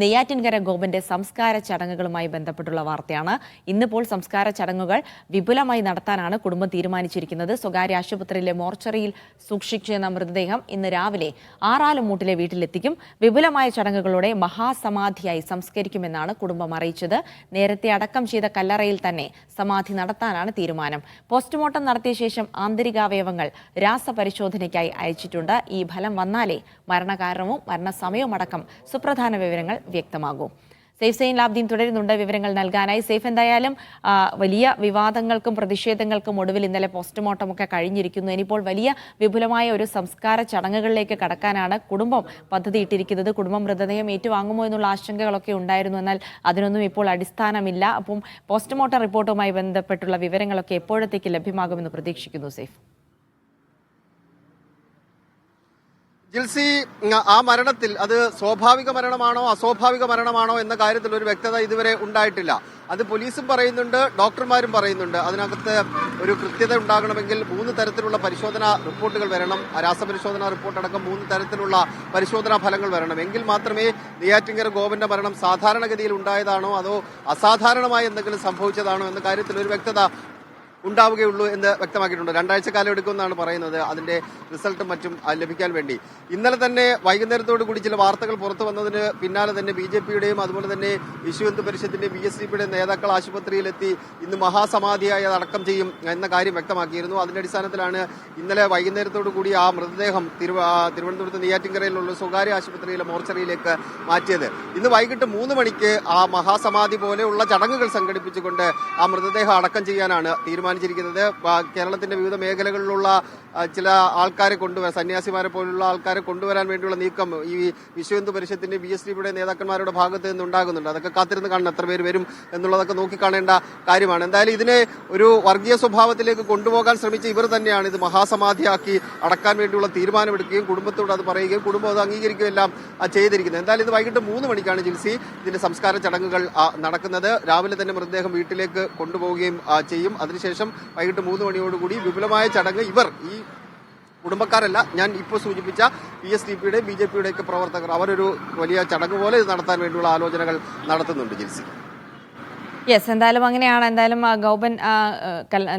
നെയ്യാറ്റിൻകര ഗോപന്റെ സംസ്കാര ചടങ്ങുകളുമായി ബന്ധപ്പെട്ടുള്ള വാർത്തയാണ്. ഇന്നിപ്പോൾ സംസ്കാര ചടങ്ങുകൾ വിപുലമായി നടത്താനാണ് കുടുംബം തീരുമാനിച്ചിരിക്കുന്നത്. സ്വകാര്യ ആശുപത്രിയിലെ മോർച്ചറിയിൽ സൂക്ഷിച്ചിരുന്ന മൃതദേഹം ഇന്ന് രാവിലെ ആറാലുമൂട്ടിലെ വീട്ടിലെത്തിക്കും. വിപുലമായ ചടങ്ങുകളോടെ മഹാസമാധിയായി സംസ്കരിക്കുമെന്നാണ് കുടുംബം അറിയിച്ചത്. നേരത്തെ അടക്കം ചെയ്ത കല്ലറയിൽ തന്നെ സമാധി നടത്താനാണ് തീരുമാനം. പോസ്റ്റ്മോർട്ടം നടത്തിയ ശേഷം ആന്തരികാവയവങ്ങൾ രാസപരിശോധനയ്ക്കായി അയച്ചിട്ടുണ്ട്. ഈ ഫലം വന്നാലേ മരണകാരണവും മരണസമയവും അടക്കം സുപ്രധാന വിവരങ്ങൾ വ്യക്തമാകൂ. സേഫ് സെയിൻ ലാബ്ദീൻ തുടരുന്നുണ്ട് വിവരങ്ങൾ നൽകാനായി. സേഫ് എന്തായാലും വലിയ വിവാദങ്ങൾക്കും പ്രതിഷേധങ്ങൾക്കും ഒടുവിൽ ഇന്നലെ പോസ്റ്റ്മോർട്ടം ഒക്കെ കഴിഞ്ഞിരിക്കുന്നു. ഇനിയിപ്പോൾ വലിയ വിപുലമായ ഒരു സംസ്കാര ചടങ്ങുകളിലേക്ക് കടക്കാനാണ് കുടുംബം പദ്ധതിയിട്ടിരിക്കുന്നത്. കുടുംബം മൃതദേഹം ഏറ്റുവാങ്ങുമോ എന്നുള്ള ആശങ്കകളൊക്കെ ഉണ്ടായിരുന്നു. എന്നാൽ അതിനൊന്നും ഇപ്പോൾ അടിസ്ഥാനമില്ല. അപ്പം പോസ്റ്റ്മോർട്ടം റിപ്പോർട്ടുമായി ബന്ധപ്പെട്ടുള്ള വിവരങ്ങളൊക്കെ എപ്പോഴത്തേക്ക് ലഭ്യമാകുമെന്ന് പ്രതീക്ഷിക്കുന്നു സേഫ്. ജിൽസി ആ മരണത്തിൽ അത് സ്വാഭാവിക മരണമാണോ അസ്വാഭാവിക മരണമാണോ എന്ന കാര്യത്തിൽ ഒരു വ്യക്തത ഇതുവരെ ഉണ്ടായിട്ടില്ല. അത് പോലീസും പറയുന്നുണ്ട് ഡോക്ടർമാരും പറയുന്നുണ്ട്. അതിനകത്ത് ഒരു കൃത്യത ഉണ്ടാകണമെങ്കിൽ മൂന്ന് തരത്തിലുള്ള പരിശോധന റിപ്പോർട്ടുകൾ വരണം. രാസപരിശോധനാ റിപ്പോർട്ട് അടക്കം മൂന്ന് തരത്തിലുള്ള പരിശോധനാ ഫലങ്ങൾ വരണം. എങ്കിൽ മാത്രമേ നെയ്യാറ്റിങ്കര ഗോവിന്റെ മരണം സാധാരണഗതിയിൽ ഉണ്ടായതാണോ അതോ അസാധാരണമായി എന്തെങ്കിലും സംഭവിച്ചതാണോ എന്ന കാര്യത്തിൽ ഒരു വ്യക്തത ഉണ്ടാവുകയുള്ളൂ എന്ന് വ്യക്തമാക്കിയിട്ടുണ്ട്. രണ്ടാഴ്ച കാലം എടുക്കുമെന്നാണ് പറയുന്നത്. അതിന്റെ റിസൾട്ടും മറ്റും ലഭിക്കാൻ വേണ്ടി. ഇന്നലെ തന്നെ വൈകുന്നേരത്തോടു കൂടി ചില വാർത്തകൾ പുറത്തു വന്നതിന് പിന്നാലെ തന്നെ ബി ജെ പിയുടെയും അതുപോലെ തന്നെ വിശ്വഹിന്ദു പരിഷത്തിന്റെ ബി എസ് സി പിയുടെയും നേതാക്കൾ ആശുപത്രിയിലെത്തി ഇന്ന് മഹാസമാധിയായി അടക്കം ചെയ്യും എന്ന കാര്യം വ്യക്തമാക്കിയിരുന്നു. അതിന്റെ അടിസ്ഥാനത്തിലാണ് ഇന്നലെ വൈകുന്നേരത്തോടു കൂടി ആ മൃതദേഹം തിരുവനന്തപുരത്ത് നെയ്യാറ്റിൻകരയിലുള്ള സ്വകാര്യ ആശുപത്രിയിലെ മോർച്ചറിയിലേക്ക് മാറ്റിയത്. ഇന്ന് വൈകിട്ട് മൂന്ന് മണിക്ക് ആ മഹാസമാധി പോലെയുള്ള ചടങ്ങുകൾ സംഘടിപ്പിച്ചുകൊണ്ട് ആ മൃതദേഹം അടക്കം ചെയ്യാനാണ് തീരുമാനിച്ചിരിക്കുന്നത്. കേരളത്തിന്റെ വിവിധ മേഖലകളിലുള്ള ചില ആൾക്കാരെ കൊണ്ടുവരാൻ സന്യാസിമാരെ പോലുള്ള ആൾക്കാരെ കൊണ്ടുവരാൻ വേണ്ടിയുള്ള നീക്കം ഈ വിശ്വഹിന്ദു പരിഷത്തിന്റെ ബി എസ് ഡിയുടെ നേതാക്കന്മാരുടെ ഭാഗത്ത് നിന്ന് ഉണ്ടാകുന്നുണ്ട്. അതൊക്കെ കാത്തിരുന്ന് കാണണം. എത്ര പേര് വരും എന്നുള്ളതൊക്കെ നോക്കിക്കാണേണ്ട കാര്യമാണ്. എന്തായാലും ഇതിനെ ഒരു വർഗീയ സ്വഭാവത്തിലേക്ക് കൊണ്ടുപോകാൻ ശ്രമിച്ച ഇവർ തന്നെയാണ് ഇത് മഹാസമാധിയാക്കി അടക്കാൻ വേണ്ടിയുള്ള തീരുമാനമെടുക്കുകയും കുടുംബത്തോട് അത് പറയുകയും കുടുംബം അത് അംഗീകരിക്കുകയും എല്ലാം ചെയ്തിരിക്കുന്നത്. എന്തായാലും ഇത് വൈകിട്ട് മൂന്ന് മണിക്കാണ് ജിൽസി ഇതിന്റെ സംസ്കാര ചടങ്ങുകൾ നടക്കുന്നത്. രാവിലെ തന്നെ മൃതദേഹം വീട്ടിലേക്ക് കൊണ്ടുപോകുകയും ചെയ്യും. അതിനുശേഷം വൈകിട്ട് മൂന്ന് മണിയോടുകൂടി വിപുലമായ ചടങ്ങ് ഇവർ ഈ കുടുംബക്കാരല്ല ഞാൻ ഇപ്പോൾ സൂചിപ്പിച്ച പി എസ് ഡി പിയുടെ ബി ജെ പിയുടെയൊക്കെ പ്രവർത്തകർ. അവരൊരു വലിയ ചടങ്ങ് പോലെ ഇത് നടത്താൻ വേണ്ടിയുള്ള ആലോചനകൾ നടത്തുന്നുണ്ട് ജിൽസി യെസ് എന്തായാലും അങ്ങനെയാണ്. എന്തായാലും ഗോപൻ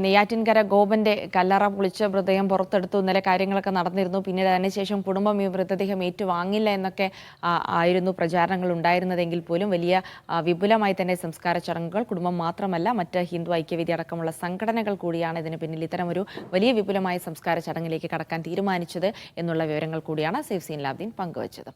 നെയ്യാറ്റിൻകര ഗോപന്റെ കല്ലറ പൊളിച്ച് മൃതദേഹം പുറത്തെടുത്തു. ഇന്നലെ കാര്യങ്ങളൊക്കെ നടന്നിരുന്നു. പിന്നീട് അതിനുശേഷം കുടുംബം ഈ മൃതദേഹം ഏറ്റുവാങ്ങില്ല എന്നൊക്കെ ആയിരുന്നു പ്രചാരണങ്ങൾ ഉണ്ടായിരുന്നതെങ്കിൽ പോലും വലിയ വിപുലമായി തന്നെ സംസ്കാര ചടങ്ങുകൾ കുടുംബം മാത്രമല്ല മറ്റ് ഹിന്ദു ഐക്യവേദി അടക്കമുള്ള സംഘടനകൾ കൂടിയാണ് ഇതിന് പിന്നിൽ ഇത്തരമൊരു വലിയ വിപുലമായ സംസ്കാര ചടങ്ങിലേക്ക് കടക്കാൻ തീരുമാനിച്ചത് എന്നുള്ള വിവരങ്ങൾ കൂടിയാണ് സേഫ് സീൻ ലാബ്ദീൻ പങ്കുവച്ചത്.